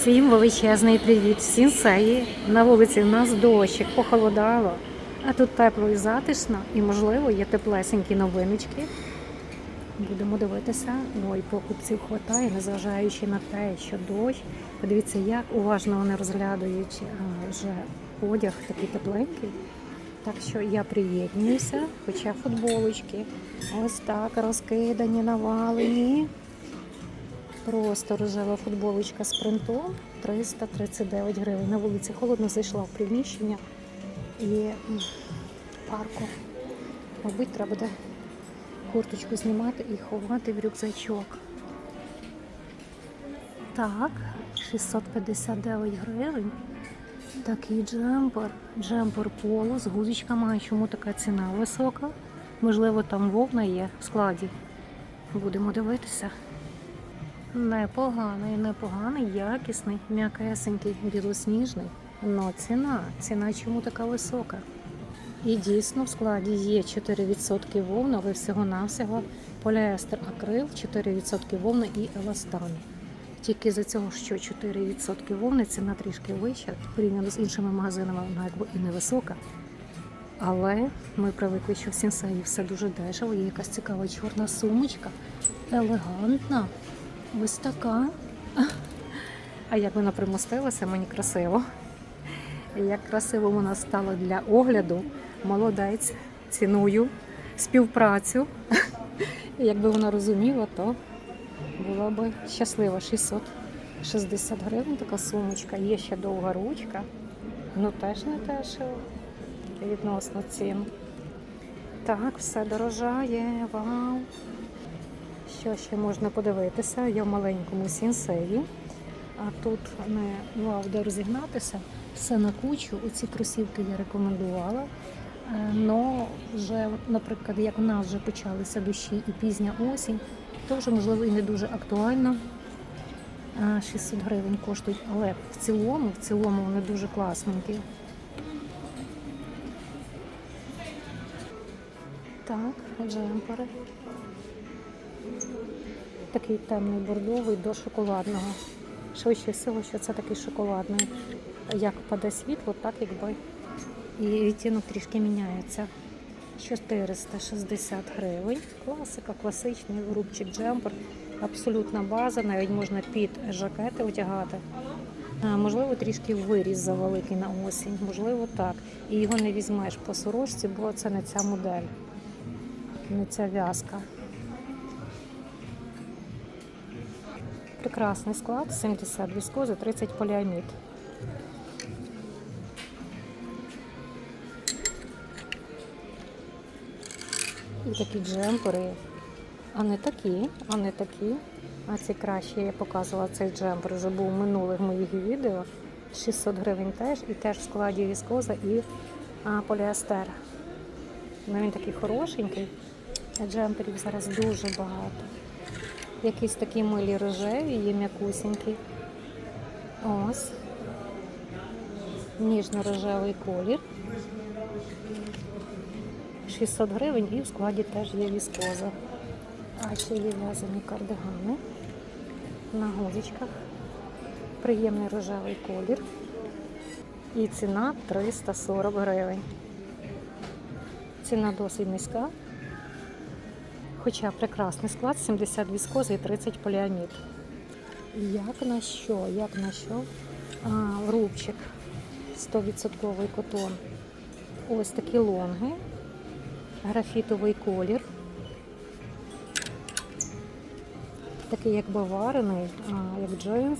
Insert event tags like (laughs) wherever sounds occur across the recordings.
Всім величезний привіт, всім сеї. На вулиці в нас дощик, похолодало, а тут тепло і затишно, і, можливо, є теплесенькі новиночки. Будемо дивитися. Ой, покупців хватає, незважаючи на те, що дощ. Подивіться, як уважно вони розглядають а, вже одяг такий тепленький. Так що я приєднуюся, хоча футболочки ось так розкидані, навалені. Просто рожева футболочка з принтом 339 гривень. На вулиці холодно зайшла в приміщення і парку. Мабуть, треба буде курточку знімати і ховати в рюкзачок. Так, 659 гривень. Такий джемпер, джемпер поло з гузочками. А чому така ціна висока? Можливо, там вовна є в складі. Будемо дивитися. Непоганий, непоганий, якісний, м'якесенький, білосніжний. Но ціна. Ціна чому така висока? І дійсно в складі є 4% вовни, але всього-навсього поліестер акрил, 4% вовни і еластан. Тільки за цього, що 4% вовни, ціна трішки вища, порівняно з іншими магазинами, вона якби і невисока. Але ми привикли, що в сінсеї все дуже дешево. Є якась цікава чорна сумочка, елегантна. Ось така. А як вона примостилася, мені красиво. І Як красиво вона стала для огляду. Молодець, ціную співпрацю. І Якби вона розуміла, то була би щаслива. 660 гривень така сумочка. Є ще довга ручка. Ну теж не дешево. Відносно цін. Так, все дорожає. Вау! Що ще можна подивитися? Я в маленькому сінсеї, а тут не вау, де розігнатися. Все на кучу. Оці кросівки я рекомендувала. Е, Но вже, наприклад, як в нас вже почалися дощі і пізня осінь, то вже можливо і не дуже актуально. Е, 600 гривень коштують, але в цілому, в цілому вони дуже класненькі. Так, джемпери. Такий темний бордовий до шоколадного. Швидше всього, що це такий шоколадний. Як паде світло, так якби і відтінок трішки міняється. 460 гривень. Класика, класичний рубчик джемпер. Абсолютна база, навіть можна під жакети одягати. Можливо, трішки виріз завеликий на осінь, можливо, так. І його не візьмеш по сорочці, бо це не ця модель, не ця в'язка. Прекрасний склад, 70 віскози, 30 поліамід. І такі джемпери, а не такі, а не такі. А ці кращі я показувала цей джемпер, вже був в минулих моїх відео. 600 гривень теж, і теж в складі віскоза і а, поліестер. Ну, він такий хорошенький. Джемперів зараз дуже багато. Якісь такі милі рожеві, є м'якусінькі. Ось. Ніжно-рожевий колір. 600 гривень і в складі теж є віскоза. А ще є в'язані кардигани на гузичках. Приємний рожевий колір. І ціна 340 гривень. Ціна досить низька. Хоча прекрасний склад, 70 віскози і 30 поліамід. Як на що? Як на що? А, рубчик 100% котон. Ось такі лонги. Графітовий колір. Такий як баварений, як джинс.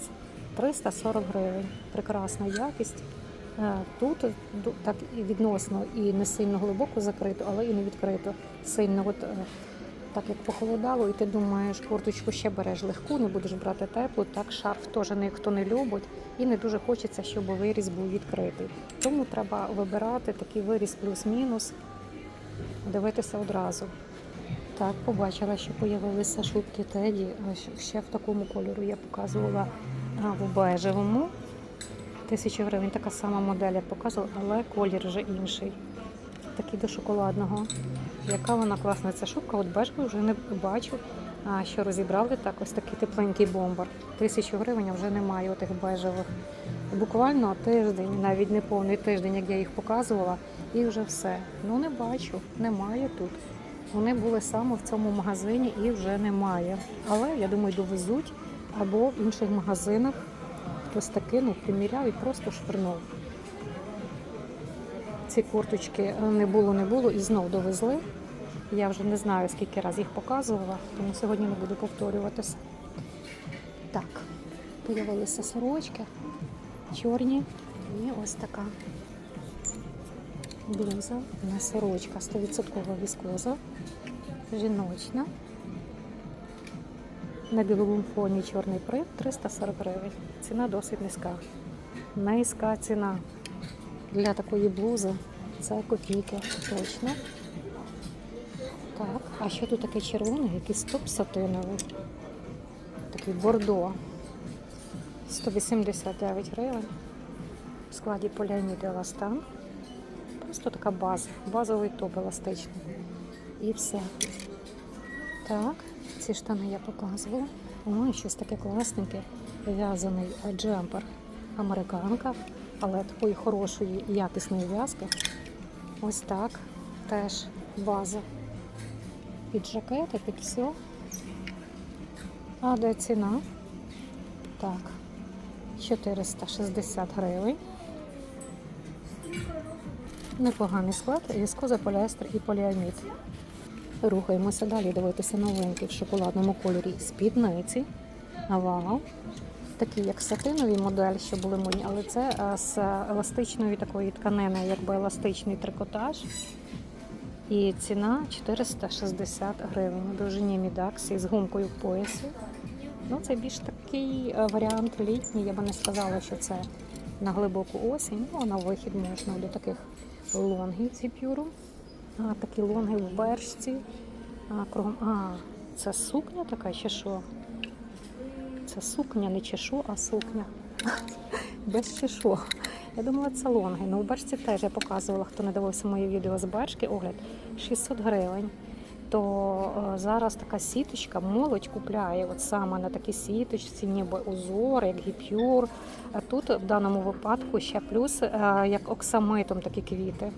340 гривень. Прекрасна якість. Тут так відносно і не сильно глибоко закрито, але і не відкрито. Сильно от, е, так як похолодало, і ти думаєш, курточку ще береш легку, не будеш брати теплу, так шарф теж ніхто не любить і не дуже хочеться, щоб виріз був відкритий. Тому треба вибирати такий виріз плюс-мінус, дивитися одразу. Так, побачила, що з'явилися шубки Теді. Ще в такому кольору я показувала в бежевому. Тисячу гривень така сама модель, як показувала, але колір вже інший. Такий до шоколадного. Яка вона класна ця шубка, от бежеву вже не бачу. Що розібрали так, ось такий тепленький бомбар. Тисячу гривень вже немає отих бежевих. Буквально тиждень, навіть не повний тиждень, як я їх показувала, і вже все. Ну не бачу, немає тут. Вони були саме в цьому магазині і вже немає. Але я думаю, довезуть або в інших магазинах. Хтось таки ну, приміряв і просто швирнув. Ці курточки е, не було, не було і знов довезли. Я вже не знаю, скільки разів їх показувала, тому сьогодні не буду повторюватися. Так, появилися сорочки чорні і ось така блуза, не сорочка, 100% віскоза, жіночна. На біловому фоні чорний принт 340 гривень. Ціна досить низька. Низька ціна для такої блузи. Це копійки, точно. А що тут таке червоне? Якийсь топ сатиновий. Такий бордо. 189 гривень. В складі поліамід еластан. Просто така база. Базовий топ еластичний. І все. Так, ці штани я показувала. Ой, щось таке класненьке. В'язаний джемпер. Американка, але такої хорошої якісної в'язки. Ось так. Теж база. Під жакети, під все. А де ціна? Так, 460 гривень. Непоганий склад, віскоза, поліестер і поліамід. Рухаємося далі, дивитися новинки в шоколадному кольорі спідниці. Вау! Такі як сатинові модель, що були модні, але це е, з еластичної такої тканини, якби еластичний трикотаж. І ціна 460 гривень. У довжині мідаксі з гумкою в поясі. Ну, це більш такий е, варіант літній. Я би не сказала, що це на глибоку осінь. Ну, на вихід можна до таких лонгів ціпюру. А, такі лонги в бершці. А, кругом. А, це сукня така чи що? Це сукня, не чешу, а сукня. (laughs) Без чешу. Я думала, це лонги. Ну, в бачці теж я показувала, хто не дивився моє відео з бачки, огляд 600 гривень. То е, зараз така сіточка, молодь купляє от саме на такі сіточці, ніби узор, як гіпюр. Тут в даному випадку ще плюс е, як оксамитом такі квіти.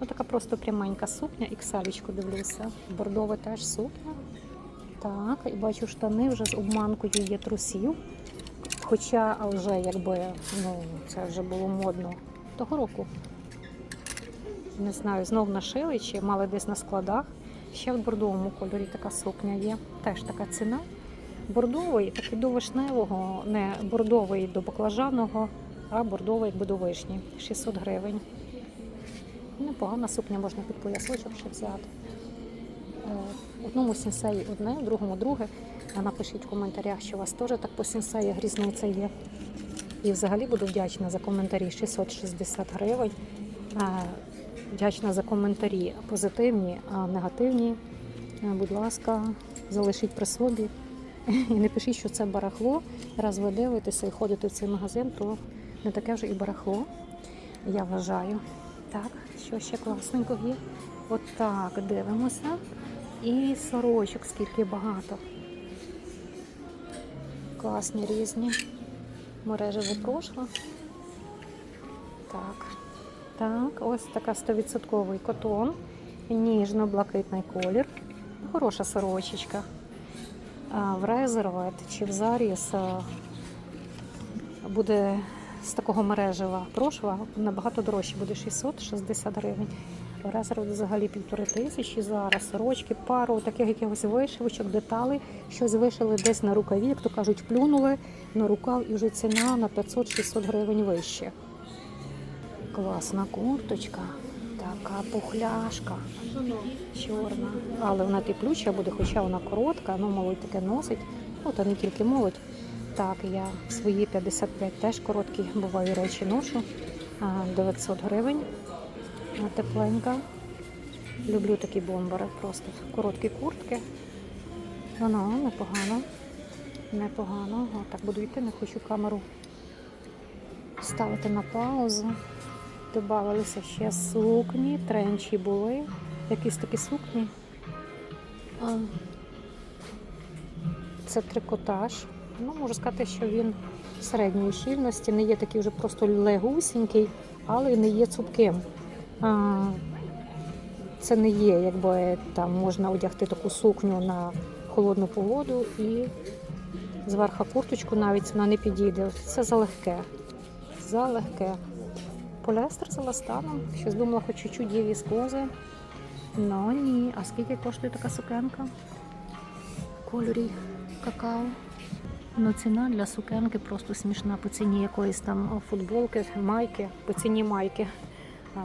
Ну, така просто пряменька сукня, іксалічку дивлюся. Бордове теж сукня. Так, і бачу, штани вже з обманкою є трусів. Хоча вже якби ну, це вже було модно того року. Не знаю, знов нашили чи мали десь на складах. Ще в бордовому кольорі така сукня є. Теж така ціна. Бордовий, такий до вишневого, не бордовий до баклажаного, а бордовий до вишні. 600 гривень. Непогана сукня можна під поясочок ще взяти. В одному сінсеї одне, другому друге. Напишіть в коментарях, що у вас теж так по сінсеях різниця є. І взагалі буду вдячна за коментарі 660 гривень. Вдячна за коментарі позитивні, а негативні. Будь ласка, залишіть при собі. І не пишіть, що це барахло. Раз ви дивитеся і ходите в цей магазин, то не таке вже і барахло. Я вважаю. Так, що ще класненько є. От дивимося. І сорочок скільки багато. Класні різні. Мережево прошло. Так. Так, ось така 100% котон. Ніжно-блакитний колір. Хороша сорочечка. А в Резервет чи в Заріс а, буде з такого мережева прошва набагато дорожче, буде 660 гривень. В Резервет взагалі півтори тисячі зараз. Сорочки, пару таких якихось вишивочок, деталей. Щось вишили десь на рукаві, як то кажуть, плюнули на рукав і вже ціна на 500-600 гривень вище. Класна курточка, така пухляшка, чорна. Але вона теплюча буде, хоча вона коротка, ну молодь таке носить. Ну, та не тільки молодь. Так, я свої 55 теж короткі буваю речі ношу. 900 гривень. А, Тепленька. Люблю такі бомбери, просто короткі куртки. Воно непогано. Непогано. О, так буду йти, не хочу камеру ставити на паузу. Добавилися ще сукні, тренчі були. Якісь такі сукні. Це трикотаж. Ну, можу сказати, що він середньої щільності, не є такий вже просто легусінький, але не є цупким. Це не є, якби там можна одягти таку сукню на холодну погоду і зверху курточку навіть вона не підійде. Це залегке. Залегке. Поліестер з еластаном. Щось думала, хоч чуть-чуть є віскози. Ну ні. А скільки коштує така сукенка? В кольорі какао. Ну, ціна для сукенки просто смішна по ціні якоїсь там футболки, майки, по ціні майки.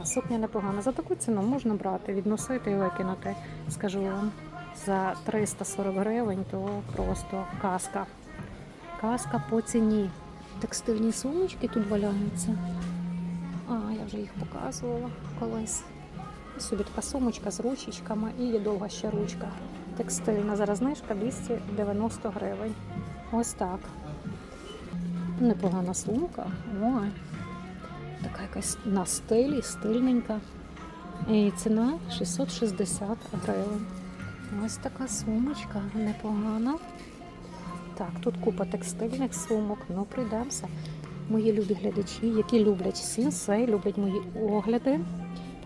Сукня непогана. За таку ціну можна брати, відносити і викинути. Скажу вам, за 340 гривень то просто казка. Казка по ціні. Текстильні сумочки тут валяються. А, я вже їх показувала колись. І собі така сумочка з ручечками і є довга ще ручка. Текстильна. Зараз знижка 290 гривень. Ось так. Непогана сумка. Ой. Така якась на стилі, стильненька. І ціна 660 гривень. Ось така сумочка непогана. Так, тут купа текстильних сумок. Ну, прийдемося. Мої любі глядачі, які люблять сінсей, люблять мої огляди.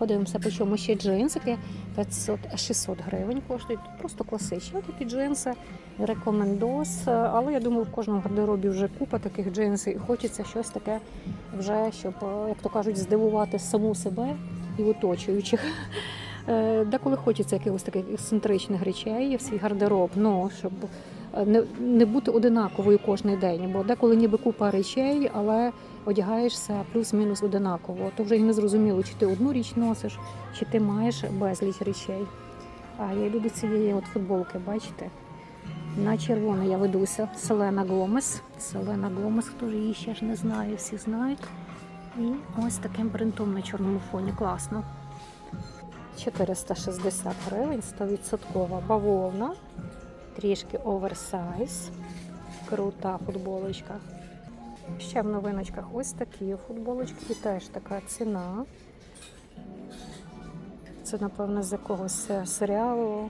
Подивимося, по чому ще джинсики. 500, 600 гривень коштують. Просто класичні такі джинси, рекомендос. Але я думаю, в кожному гардеробі вже купа таких джинсів. І хочеться щось таке вже, щоб, як то кажуть, здивувати саму себе і оточуючих. Е, Деколи хочеться якихось таких ексцентричних речей в свій гардероб, ну щоб не, не бути одинаковою кожен день, бо деколи ніби купа речей, але одягаєшся плюс-мінус одинаково. То вже і не зрозуміло, чи ти одну річ носиш, чи ти маєш безліч речей. А я до цієї от футболки, бачите? На червоне я ведуся. Селена Гомес. Селена Гомес, хто ж її ще ж не знає, всі знають. І ось таким принтом на чорному фоні. Класно. 460 гривень, 100% бавовна, трішки оверсайз, крута футболочка. Ще в новиночках ось такі футболочки, теж така ціна. Це, напевно, з якогось е, серіалу.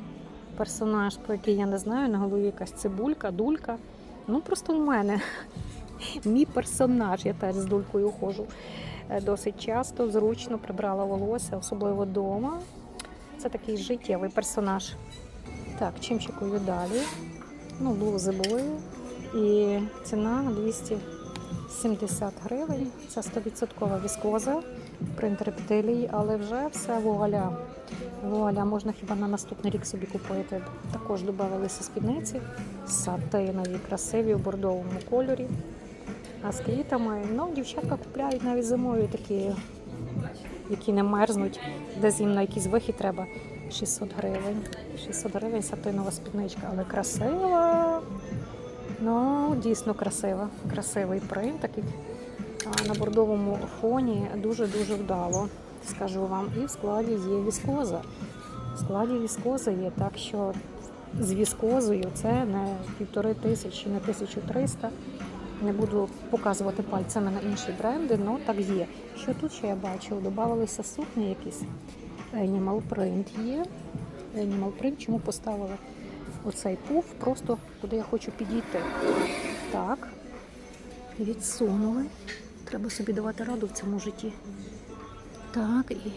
Персонаж, про який я не знаю, на голові якась цибулька, дулька. Ну, просто у мене (laughs) мій персонаж, я теж з дулькою ходжу е, досить часто, зручно прибрала волосся, особливо вдома. Це такий життєвий персонаж. Так, чимчикую далі. Ну, блузи були. І ціна 270 гривень. Це 100% віскоза, принт рептилій, але вже все вуаля. Вуаля, можна хіба на наступний рік собі купити. Також додавалися спідниці, сатинові, красиві у бордовому кольорі. А з квітами, ну, дівчатка купляють навіть зимою такі, які не мерзнуть, десь їм на якийсь вихід треба 600 гривень. 600 гривень сатинова спідничка, але красива. Ну, дійсно красива. Красивий принт такий на бордовому фоні дуже-дуже вдало, скажу вам. І в складі є віскоза. В складі віскоза є, так що з віскозою це не півтори тисячі, не 1300. Не буду показувати пальцями на інші бренди, але так є. Що тут ще я бачу? Додавалися сукні якісь. Animal Print є. Animal Print чому поставили оцей пуф, просто куди я хочу підійти. Так, відсунули. Треба собі давати раду в цьому житті. Так, і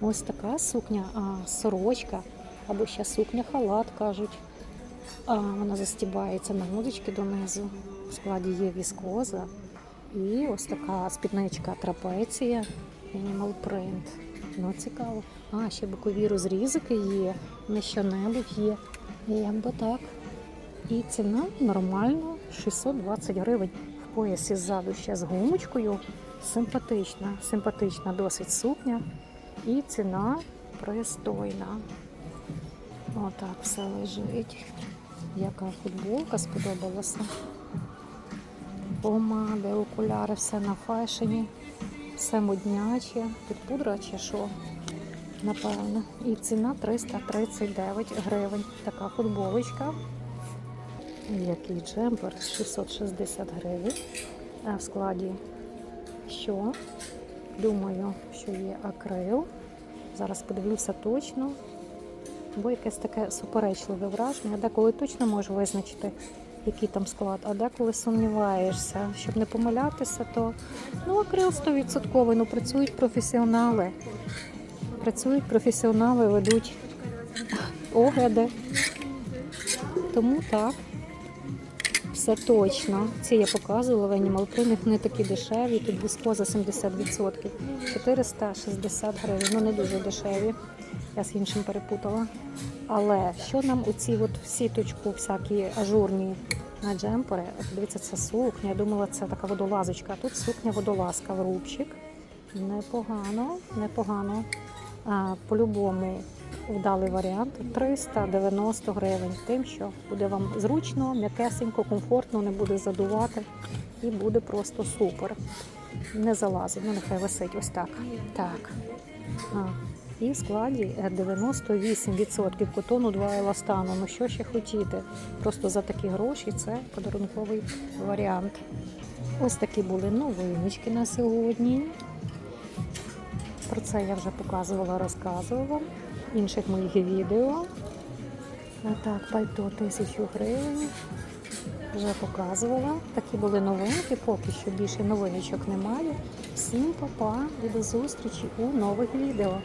ось така сукня, а, сорочка, або ще сукня халат кажуть. А, вона застібається на гудочки донизу. В складі є віскоза. І ось така спідничка трапеція, Animal Print. Ну, цікаво. А, ще бокові розрізики є, не що-небудь є. І Якби так. І ціна нормальна 620 гривень. В поясі ззаду ще з гумочкою. Симпатична, симпатична досить сукня. І ціна пристойна. Отак все лежить. Яка футболка сподобалася. Помади, окуляри, все на фешені, все модняче. Тут пудра чи що? Напевно. І ціна 339 гривень. Така футболочка. Який джемпер 660 гривень. А в складі що? Думаю, що є акрил. Зараз подивлюся точно. Бо якесь таке суперечливе враження. Деколи точно можу визначити, який там склад, а деколи сумніваєшся. Щоб не помилятися, то ну, акрил 100%, ну працюють професіонали. Працюють професіонали, ведуть огляди. Тому так. Все точно. Ці я показувала в Animal Print, не такі дешеві. Тут віскоза 70%. 460 гривень. Ну не дуже дешеві. Я з іншим перепутала. Але що нам оці от в сіточку всякі ажурні на джемпери? Дивіться, це сукня. Я думала, це така водолазочка. А тут сукня водолазка в рубчик. Непогано, непогано. По-любому вдалий варіант 390 гривень. Тим, що буде вам зручно, м'якесенько, комфортно, не буде задувати і буде просто супер. Не залазить, ну нехай висить ось так. Так. А, і в складі е, 98% котону 2 еластану. Ну що ще хотіти? Просто за такі гроші це подарунковий варіант. Ось такі були новиночки на сьогодні. Про це я вже показувала, розказувала в інших моїх відео. Так, пальто тисячу гривень. Вже показувала. Такі були новинки, поки що більше новиночок немає. Всім па-па і до зустрічі у нових відео.